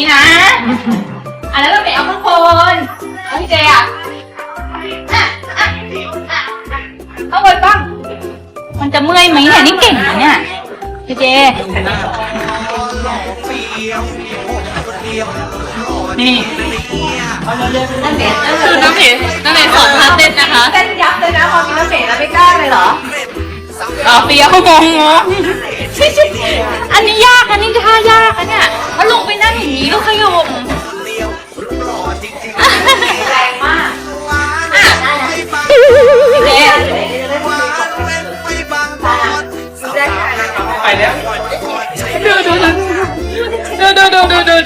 นี้นะอะแล้วก็เป๋เอาข้างบนแล้วพี่เจอะอะอะอะข้างบนบ้างมันจะเมื่อยไหมเนี่ยนี่เก่งนะเนี่ยพี่เจ นี่นั่นเด็ดคือน้ำเพน้ำเพสอนท่าเต้นนะคะเต้นยับเลยนะพอมีน้ำเป๋แล้วไม่กล้าเลยเหรออ๋อเปียเขางงงงอันนี้ยากอันนี้ท่ายากอันเนี่ย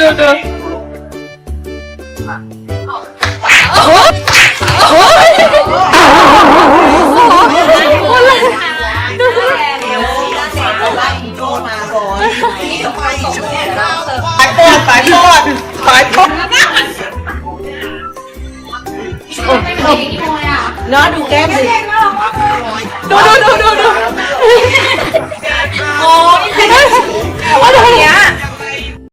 ดูดูปลายปลายปลายปลายปลายเนาะดูแก้มสิดูดูดูดูดู